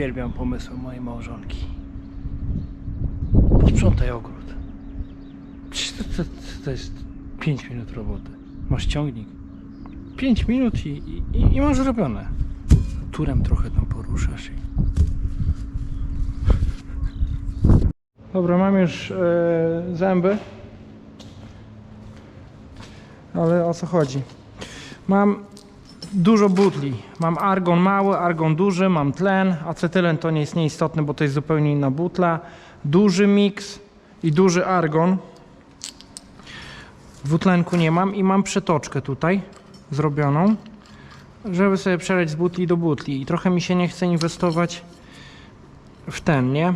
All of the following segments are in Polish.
Uwielbiam pomysły mojej małżonki. Sprzątaj ogród. To, to, to jest 5 minut roboty. Masz ciągnik. 5 minut i, i, i masz zrobione. Turem trochę tam poruszasz i... Dobra, mam już e, zęby. Ale o co chodzi? Mam dużo butli. Mam argon mały, argon duży, mam tlen. Acetylen to nie jest nieistotny, bo to jest zupełnie inna butla. Duży miks i duży argon. Dwutlenku nie mam i mam przetoczkę tutaj zrobioną, żeby sobie przeleć z butli do butli. I trochę mi się nie chce inwestować w ten, nie?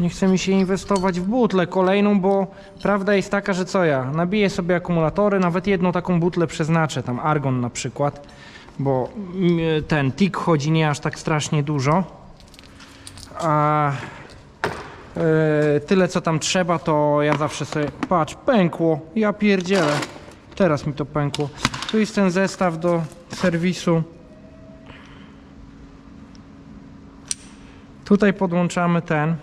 Nie chce mi się inwestować w butlę kolejną, bo prawda jest taka, że co ja? Nabiję sobie akumulatory, nawet jedną taką butlę przeznaczę, tam argon na przykład, bo mm, ten tik chodzi nie aż tak strasznie dużo. A e, tyle co tam trzeba, to ja zawsze sobie. Patrz, pękło. Ja pierdzielę. Teraz mi to pękło. Tu jest ten zestaw do serwisu. Tutaj podłączamy ten.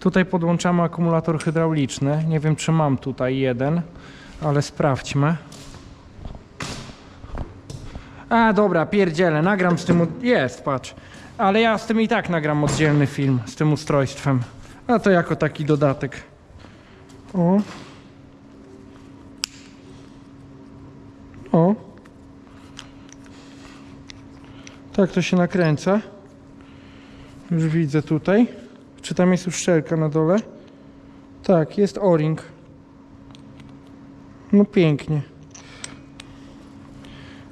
Tutaj podłączamy akumulator hydrauliczny. Nie wiem, czy mam tutaj jeden, ale sprawdźmy. A, dobra, pierdzielę, nagram z tym. Jest, patrz. Ale ja z tym i tak nagram oddzielny film, z tym ustrojstwem. A to jako taki dodatek. O. O. Tak to się nakręca. Już widzę tutaj. Czy tam jest uszczelka na dole? Tak, jest o-ring. No pięknie.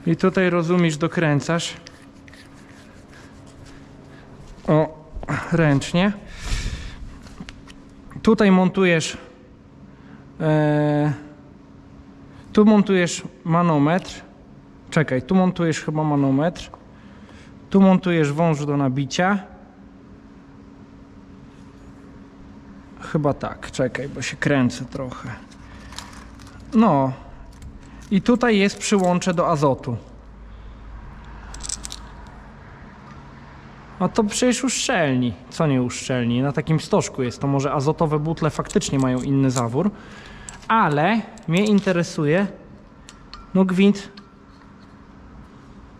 I tutaj rozumiesz, dokręcasz. O, ręcznie. Tutaj montujesz. E, tu montujesz manometr. Czekaj, tu montujesz chyba manometr. Tu montujesz wąż do nabicia. Chyba tak, czekaj, bo się kręcę trochę. No. I tutaj jest przyłącze do azotu. A to przecież uszczelni. Co nie uszczelni? Na takim stożku jest. To może azotowe butle faktycznie mają inny zawór. Ale mnie interesuje. No gwint.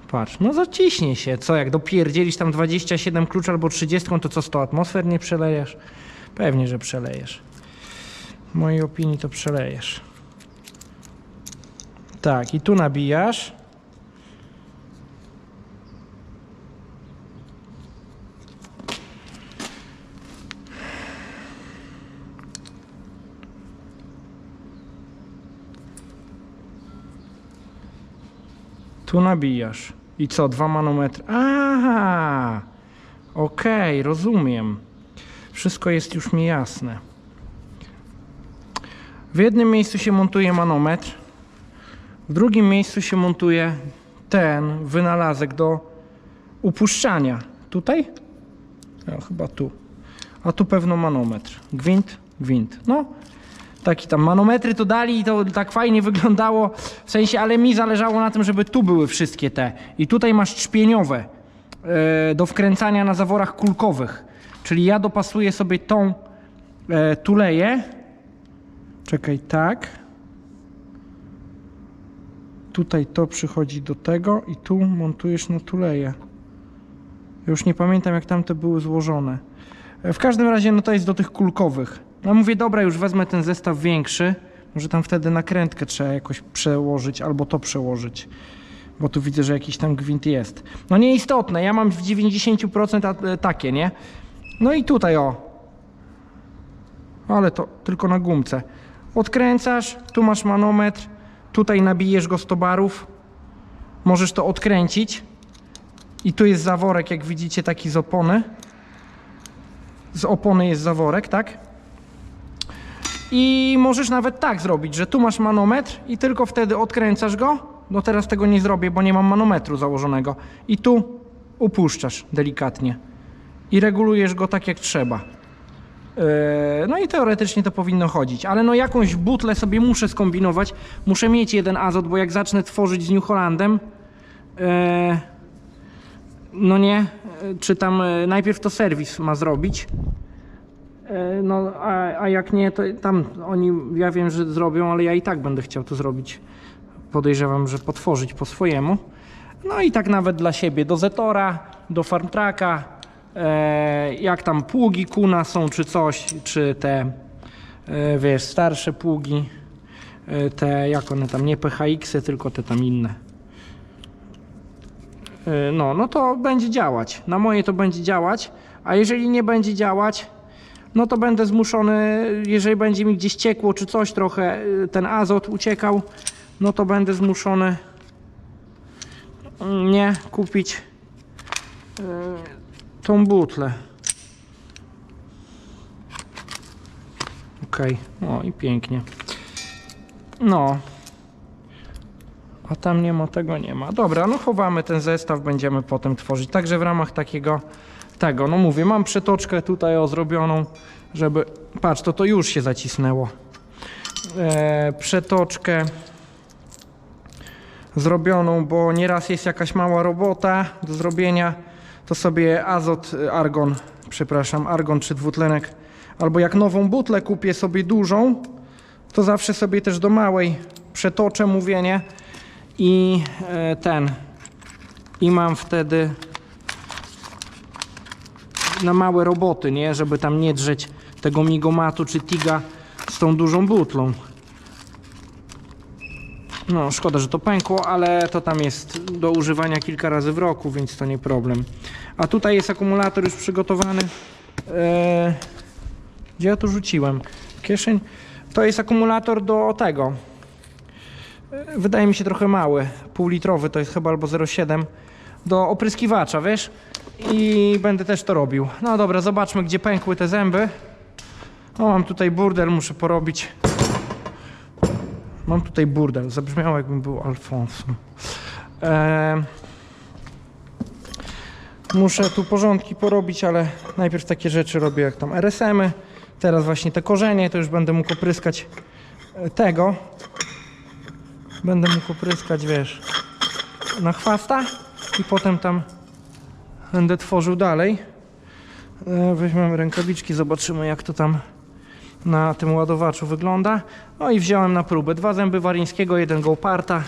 Patrz, no zaciśnie się. Co, jak dopierdzielisz tam 27 klucz albo 30, to co, 100 atmosfer nie przelejesz? Pewnie, że przelejesz. W mojej opinii to przelejesz. Tak, i tu nabijasz. Tu nabijasz. I co, dwa manometry? Aha! Okej, rozumiem. Wszystko jest już mi jasne. W jednym miejscu się montuje manometr, w drugim miejscu się montuje ten wynalazek do upuszczania. Tutaj? No, chyba tu. A tu pewno manometr. Gwint, gwint. No, taki tam manometry to dali i to tak fajnie wyglądało. W sensie, ale mi zależało na tym, żeby tu były wszystkie te. I tutaj masz trzpieniowe e, do wkręcania na zaworach kulkowych. Czyli ja dopasuję sobie tą e, tuleję. Czekaj, tak. Tutaj to przychodzi do tego i tu montujesz na tuleję. Już nie pamiętam jak tamte były złożone. E, W każdym razie no to jest do tych kulkowych. No mówię, dobra, już wezmę ten zestaw większy. Może tam wtedy nakrętkę trzeba jakoś przełożyć albo to przełożyć. Bo tu widzę, że jakiś tam gwint jest. No nieistotne, ja mam w 90% a- e, takie, nie? No i tutaj o. Ale to tylko na gumce. Odkręcasz, tu masz manometr, tutaj nabijesz go 100 barów. Możesz to odkręcić. I tu jest zaworek, jak widzicie, taki z opony. Z opony jest zaworek, tak? I możesz nawet tak zrobić, że tu masz manometr i tylko wtedy odkręcasz go. No teraz tego nie zrobię, bo nie mam manometru założonego. I tu upuszczasz delikatnie i regulujesz go tak jak trzeba. Yy, No i teoretycznie to powinno chodzić, ale no jakąś butlę sobie muszę skombinować. Muszę mieć jeden azot, bo jak zacznę tworzyć z New Hollandem, yy, no nie, czy tam e, najpierw to serwis ma zrobić. E, No, a, a jak nie, to tam oni, ja wiem, że zrobią, ale ja i tak będę chciał to zrobić. Podejrzewam, że potworzyć po swojemu. No i tak nawet dla siebie, do Zetora, do Farmtraka, e, jak tam pługi kuna są, czy coś, czy te, e, wiesz, starsze pługi, e, te, jak one tam, nie PHX-y, tylko te tam inne. E, No, no to będzie działać. Na moje to będzie działać, a jeżeli nie będzie działać, no to będę zmuszony, jeżeli będzie mi gdzieś ciekło czy coś trochę, ten azot uciekał, no to będę zmuszony mm, nie kupić tą butlę. Okej, o i pięknie. No. A tam nie ma, tego nie ma. Dobra, no chowamy ten zestaw, będziemy potem tworzyć. Także w ramach takiego tego, no mówię, mam przetoczkę tutaj o zrobioną, żeby, patrz, to to już się zacisnęło. E, przetoczkę zrobioną, bo nieraz jest jakaś mała robota do zrobienia, to sobie azot, y, argon, przepraszam, argon czy dwutlenek, albo jak nową butlę kupię sobie dużą, to zawsze sobie też do małej przetoczę mówienie i e, ten, i mam wtedy na małe roboty, nie? Żeby tam nie drzeć tego migomatu czy tiga z tą dużą butlą. No, szkoda, że to pękło, ale to tam jest do używania kilka razy w roku, więc to nie problem. A tutaj jest akumulator już przygotowany. Eee, gdzie ja to rzuciłem? Kieszeń. To jest akumulator do tego. E, Wydaje mi się trochę mały. Półlitrowy to jest chyba albo 0,7. Do opryskiwacza, wiesz? I będę też to robił. No dobra, zobaczmy gdzie pękły te zęby. O, mam tutaj burdel, muszę porobić. Mam tutaj burdel. Zabrzmiało jakbym był Alfonsem. Eee, muszę tu porządki porobić, ale najpierw takie rzeczy robię jak tam RSM-y. Teraz właśnie te korzenie, to już będę mógł opryskać e, tego. Będę mógł opryskać, wiesz, na chwasta i potem tam będę tworzył dalej. E, Weźmiemy rękawiczki, zobaczymy jak to tam na tym ładowaczu wygląda. No i wziąłem na próbę dwa zęby Waryńskiego, jeden Gołparta.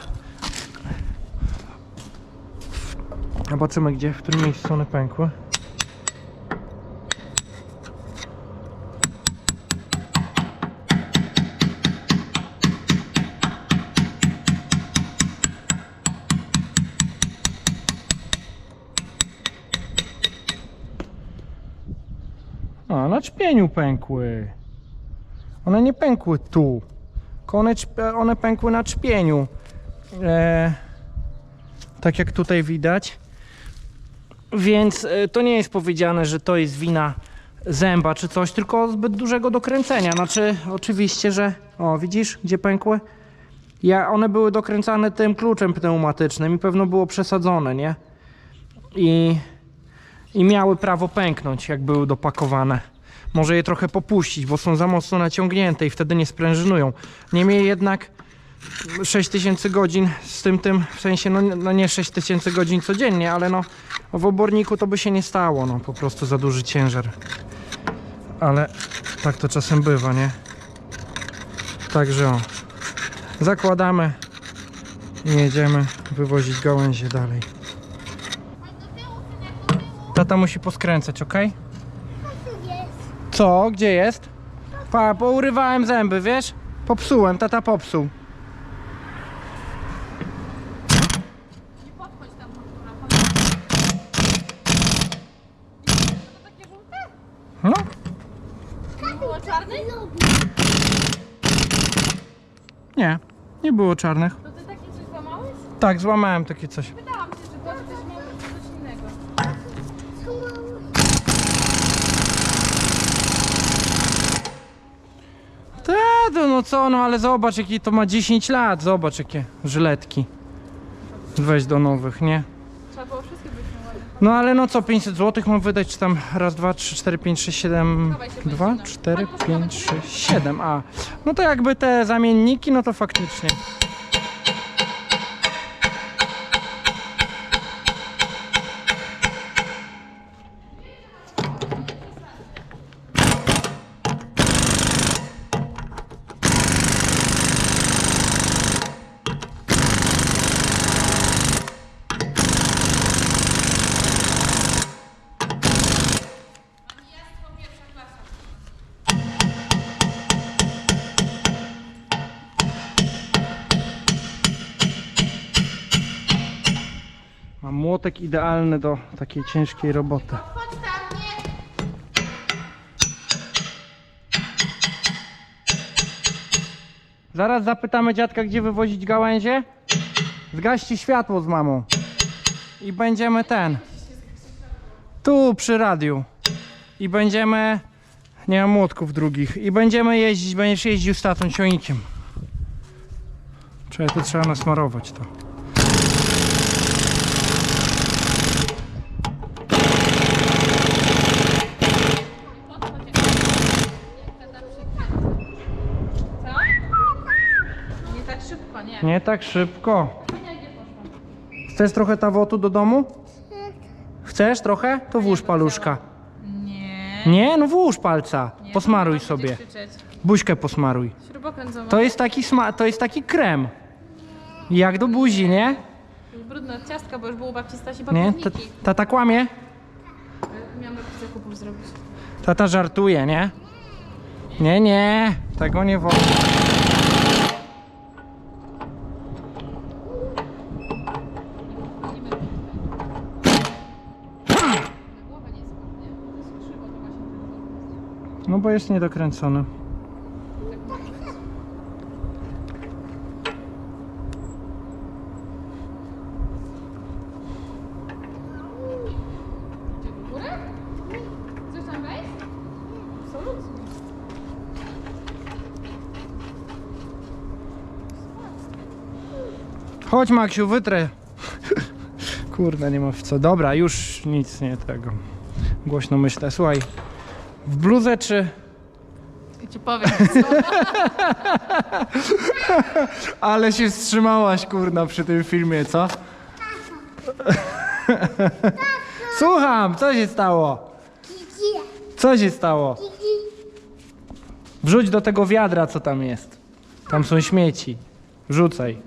Zobaczymy gdzie, w którym miejscu one pękły. A, na czpieniu pękły. One nie pękły tu. Tylko one, one pękły na czpieniu. E, tak jak tutaj widać. Więc e, to nie jest powiedziane, że to jest wina zęba czy coś, tylko zbyt dużego dokręcenia. Znaczy, oczywiście, że. O, widzisz, gdzie pękły? Ja, one były dokręcane tym kluczem pneumatycznym i pewno było przesadzone, nie? I, I miały prawo pęknąć, jak były dopakowane. Może je trochę popuścić, bo są za mocno naciągnięte i wtedy nie sprężynują. Niemniej jednak 6000 godzin z tym tym, w sensie no, no nie 6000 godzin codziennie, ale no w oborniku to by się nie stało, no po prostu za duży ciężar. Ale tak to czasem bywa, nie? Także o, zakładamy i jedziemy wywozić gałęzie dalej. Tata musi poskręcać, ok? Co? Gdzie jest? Pa, pourywałem zęby, wiesz? Popsułem, tata popsuł. Nie podchodź tam pod która To takie żółte? No, Nie było czarnych? Nie, było czarnych. To ty takie coś złamałeś? Tak, złamałem takie coś. Pytałam się, czy to coś miało być coś innego. Ta, to no co, no ale zobacz jakie to ma 10 lat, zobacz jakie żyletki. Weź do nowych, nie? Trzeba było wszystkie być ładne. No ale no co, 500 zł mam wydać, czy tam raz, dwa, trzy, cztery, pięć, sześć, siedem, dwa, cztery, pięć, sześć, siedem, a. No to jakby te zamienniki, no to faktycznie. Idealny do takiej ciężkiej roboty. Zaraz zapytamy dziadka, gdzie wywozić gałęzie. Zgaście światło z mamą. I będziemy ten. Tu przy radiu. I będziemy. Nie mam młotków drugich. I będziemy jeździć, będziesz jeździł z tatą ciągnikiem. Czekaj, to trzeba nasmarować to. Nie. Tak szybko. Chcesz trochę tawotu do domu? Chcesz trochę? To włóż paluszka. Nie. Nie, no włóż palca. nie Posmaruj mama będzie sobie. krzyczeć. Buźkę posmaruj. To jest taki sma- to jest taki krem. Jak do buzi, nie? Już brudne od ciastka, bo już było u babci Stasi Nie? papieżniki. Ta- Tata kłamie? Miałam robić zakupów zrobić. Tata żartuje, nie? Nie, nie, tego nie wolno. Głowa nie spadnie. To jest krzywo, to właśnie ten No bo jest niedokręcony. Chodź Maksiu, wytrę. Kurde, nie ma w co. Dobra, już nic nie tego. Głośno myślę. Słuchaj, w bluzę czy... Ja ci powiem, co? Ale się wstrzymałaś, kurna, przy tym filmie, co? Słucham, co się stało? Co się stało? Wrzuć do tego wiadra, co tam jest. Tam są śmieci. Wrzucaj.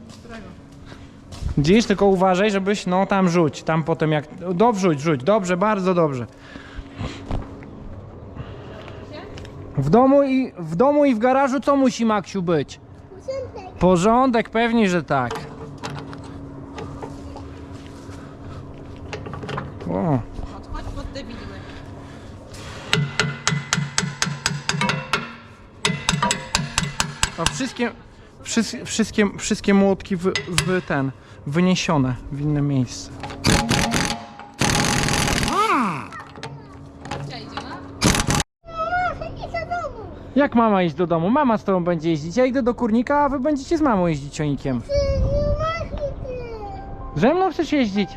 Dziś tylko uważaj, żebyś, no tam rzuć, tam potem jak, do wrzuć, rzuć, dobrze, bardzo dobrze. W domu i w domu i w garażu co musi Maksiu być? Porządek, pewnie, że tak. O, Chodź pod te widły. a wszystkie, wszystkie, wszystkie, wszystkie młotki w, w ten, wyniesione w inne miejsce. Gdzie idzie, no? Jak mama iść do domu? Mama z tobą będzie jeździć. Ja idę do kurnika, a wy będziecie z mamą jeździć ciągnikiem. Ze mną chcesz jeździć?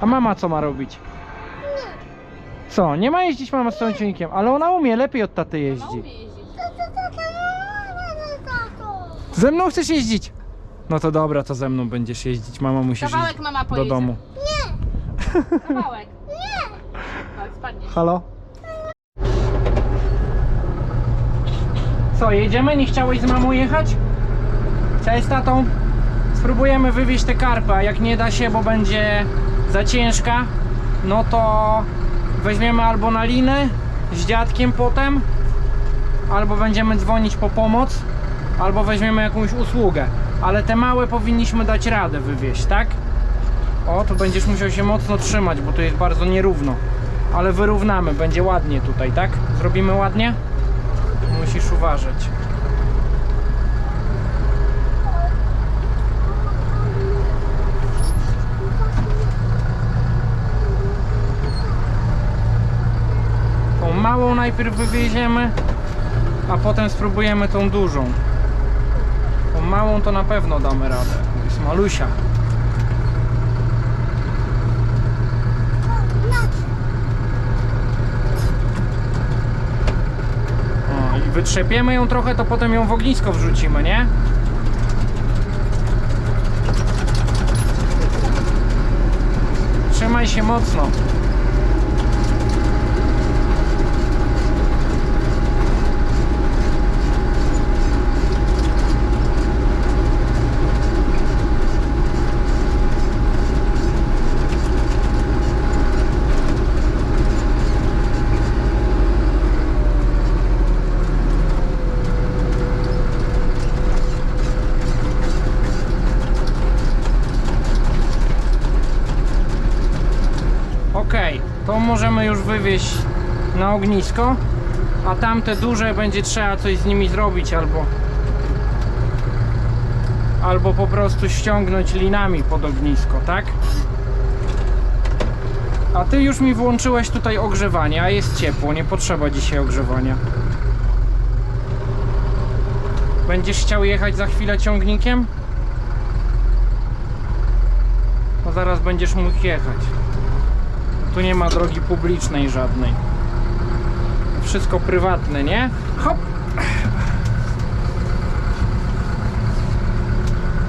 A mama co ma robić? Co? Nie ma jeździć mama z tą ciągnikiem, ale ona umie lepiej od taty jeździ. umie jeździć. Ze mną chcesz jeździć? No to dobra, to ze mną będziesz jeździć. Mama Kawałek iść mama do pojedzie. domu. Kawałek. Nie! Tak, spadnie. Halo? Co, jedziemy? Nie chciałeś z mamą jechać? Chciałeś z tatą? Spróbujemy wywieźć te karpy, a jak nie da się, bo będzie za ciężka, no to weźmiemy albo na linę z dziadkiem potem, albo będziemy dzwonić po pomoc, albo weźmiemy jakąś usługę. Ale te małe powinniśmy dać radę wywieźć, tak? O, tu będziesz musiał się mocno trzymać, bo tu jest bardzo nierówno. Ale wyrównamy, będzie ładnie tutaj, tak? Zrobimy ładnie? Musisz uważać. Tą małą najpierw wywieziemy, a potem spróbujemy tą dużą. Tą małą to na pewno damy radę. Jest malusia. O, i wytrzepiemy ją trochę, to potem ją w ognisko wrzucimy, nie? Trzymaj się mocno. To możemy już wywieźć na ognisko, a tamte duże będzie trzeba coś z nimi zrobić albo albo po prostu ściągnąć linami pod ognisko, tak? A ty już mi włączyłeś tutaj ogrzewanie, a jest ciepło, nie potrzeba dzisiaj ogrzewania. Będziesz chciał jechać za chwilę ciągnikiem? No zaraz będziesz mógł jechać. Tu nie ma drogi publicznej żadnej. Wszystko prywatne, nie? Hop!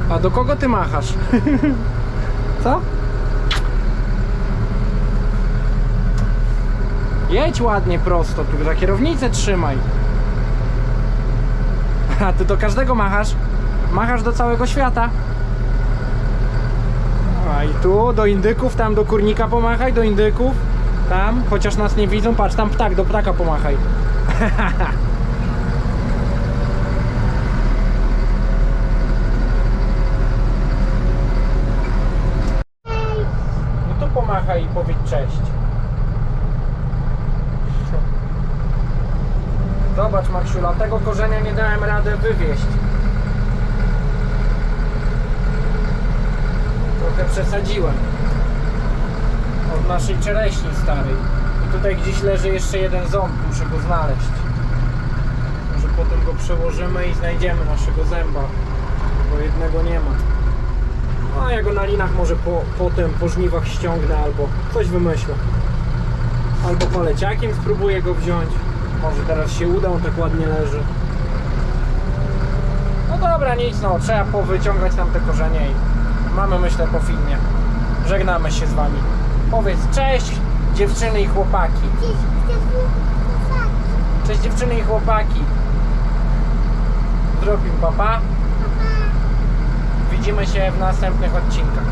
A do kogo ty machasz? Co? Jedź ładnie prosto, tu za kierownicę trzymaj. A ty do każdego machasz? Machasz do całego świata. I tu do indyków, tam do kurnika pomachaj, do indyków. Tam, chociaż nas nie widzą, patrz, tam ptak, do ptaka pomachaj. No to pomachaj i powiedz cześć. Zobacz Maksiula, tego korzenia nie dałem rady wywieźć. Trochę przesadziłem. Od naszej czereśni starej. I tutaj gdzieś leży jeszcze jeden ząb, muszę go znaleźć. Może potem go przełożymy i znajdziemy naszego zęba, bo jednego nie ma. A ja go na linach może po, potem po żniwach ściągnę albo coś wymyślę. Albo poleciakiem spróbuję go wziąć. Może teraz się uda, on tak ładnie leży. No dobra, nic no, trzeba powyciągać tam te korzenie i mamy myślę po filmie. Żegnamy się z wami. Powiedz cześć dziewczyny i chłopaki. Cześć dziewczyny i chłopaki. Zrobimy papa. Widzimy się w następnych odcinkach.